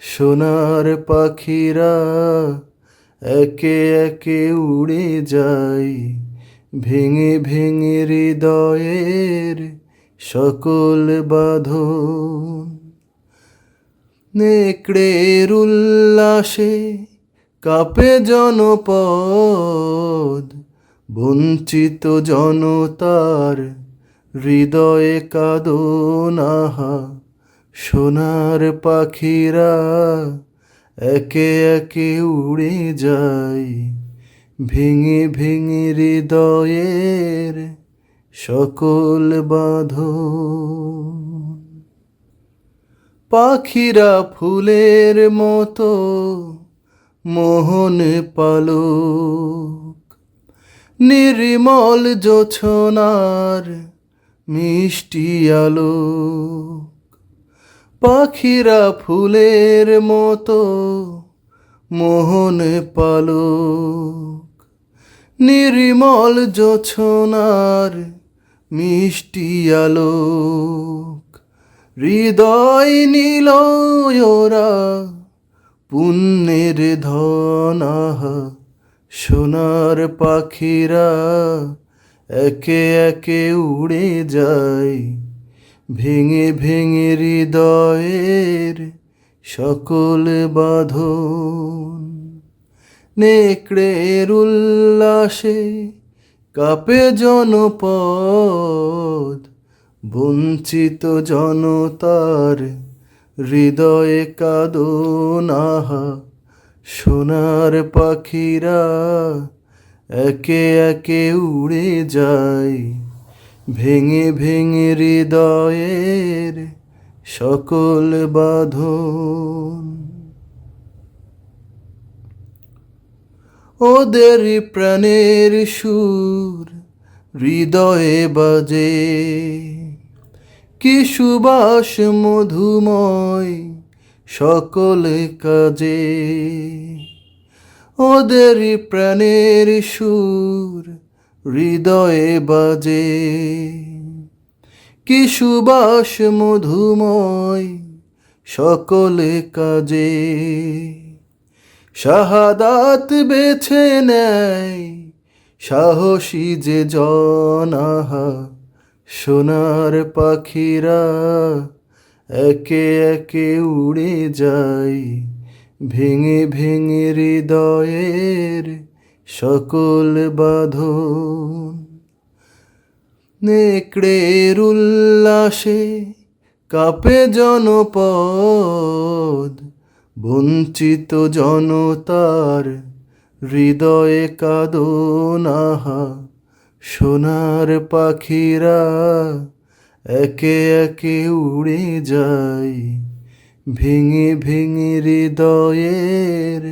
সোনার পাখিরা একে একে উড়ে যায়। ভেঙে ভেঙে হৃদয়ের সকল বাঁধন। নেকড়ের উল্লাসে কাপে জনপদ। বঞ্চিত জনতার হৃদয়ে কাদনাহা সোনার পাখিরা একে একে উড়ে যায়। ভেঙে ভেঙে হৃদয়ের সকল বাঁধন। পাখিরা ফুলের মতো মোহন পালক। নির্মল জোছনার মিষ্টি আলোক। পাখিরা ফুলের মতো মোহন পালক। নির্মল জোছনার মিষ্টি আলোক। হৃদয় নীল ওরা পুণ্যের ধনাহা। সোনার পাখিরা একে একে উড়ে যায়। ভেঙে ভেঙে হৃদয়ের সকল বাঁধন। নেকড়ের উল্লাসে কাপে জনপদ, বঞ্চিত জনতার হৃদয়ে কাদনাহা সোনার পাখিরা, একে একে উড়ে যায়। ভেঙে ভেঙে হৃদয়ের সকল বাঁধন। ওদের প্রাণের সুর হৃদয়ে বাজে। কি সুবাস মধুময় সকল কাজে। ওদের প্রাণের সুর হৃদয়ে বাজে। কি সুবাস মধুময় সকলে কাজে। শাহাদাত বেছে নেয় সাহসী যে জনাহা সোনার পাখিরা একে একে উড়ে যায়। ভেঙে ভেঙে হৃদয়ের সকল বাঁধন নেকড়ের উল্লাসে কাপে জনপদ, বঞ্চিত জনতার হৃদয়ে কাদনাহা সোনার পাখিরা একে একে উড়ে যায়, ভেঙে ভেঙে হৃদয়ের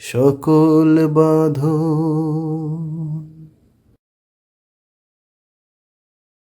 সকল বাঁধন